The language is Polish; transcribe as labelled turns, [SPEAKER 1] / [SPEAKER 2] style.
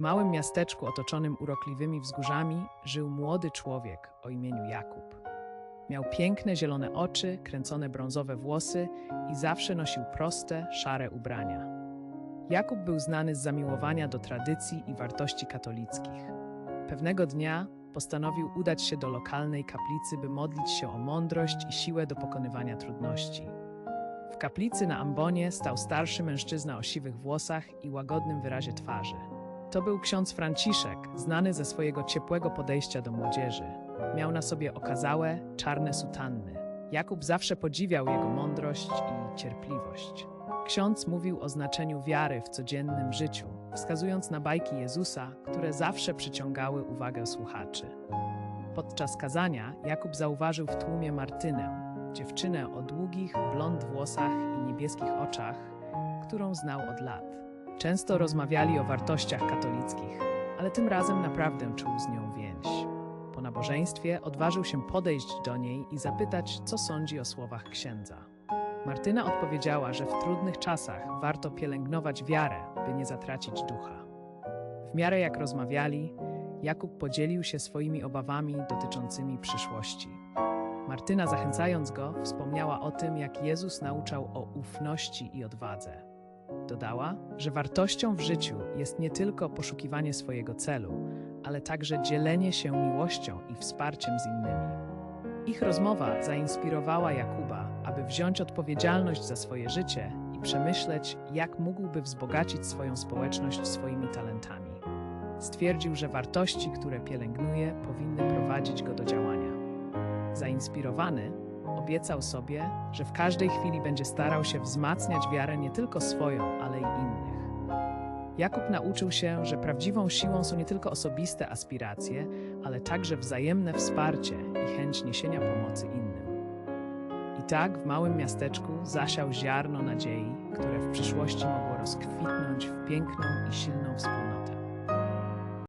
[SPEAKER 1] W małym miasteczku otoczonym urokliwymi wzgórzami żył młody człowiek o imieniu Jakub. Miał piękne zielone oczy, kręcone brązowe włosy i zawsze nosił proste, szare ubrania. Jakub był znany z zamiłowania do tradycji i wartości katolickich. Pewnego dnia postanowił udać się do lokalnej kaplicy, by modlić się o mądrość i siłę do pokonywania trudności. W kaplicy na ambonie stał starszy mężczyzna o siwych włosach i łagodnym wyrazie twarzy. To był ksiądz Franciszek, znany ze swojego ciepłego podejścia do młodzieży. Miał na sobie okazałe, czarne sutanny. Jakub zawsze podziwiał jego mądrość i cierpliwość. Ksiądz mówił o znaczeniu wiary w codziennym życiu, wskazując na bajki Jezusa, które zawsze przyciągały uwagę słuchaczy. Podczas kazania Jakub zauważył w tłumie Martynę, dziewczynę o długich, blond włosach i niebieskich oczach, którą znał od lat. Często rozmawiali o wartościach katolickich, ale tym razem naprawdę czuł z nią więź. Po nabożeństwie odważył się podejść do niej i zapytać, co sądzi o słowach księdza. Martyna odpowiedziała, że w trudnych czasach warto pielęgnować wiarę, by nie zatracić ducha. W miarę jak rozmawiali, Jakub podzielił się swoimi obawami dotyczącymi przyszłości. Martyna, zachęcając go, wspomniała o tym, jak Jezus nauczał o ufności i odwadze. Dodała, że wartością w życiu jest nie tylko poszukiwanie swojego celu, ale także dzielenie się miłością i wsparciem z innymi. Ich rozmowa zainspirowała Jakuba, aby wziąć odpowiedzialność za swoje życie i przemyśleć, jak mógłby wzbogacić swoją społeczność swoimi talentami. Stwierdził, że wartości, które pielęgnuje, powinny prowadzić go do działania. Zainspirowany, obiecał sobie, że w każdej chwili będzie starał się wzmacniać wiarę nie tylko swoją, ale i innych. Jakub nauczył się, że prawdziwą siłą są nie tylko osobiste aspiracje, ale także wzajemne wsparcie i chęć niesienia pomocy innym. I tak w małym miasteczku zasiał ziarno nadziei, które w przyszłości mogło rozkwitnąć w piękną i silną wspólnotę.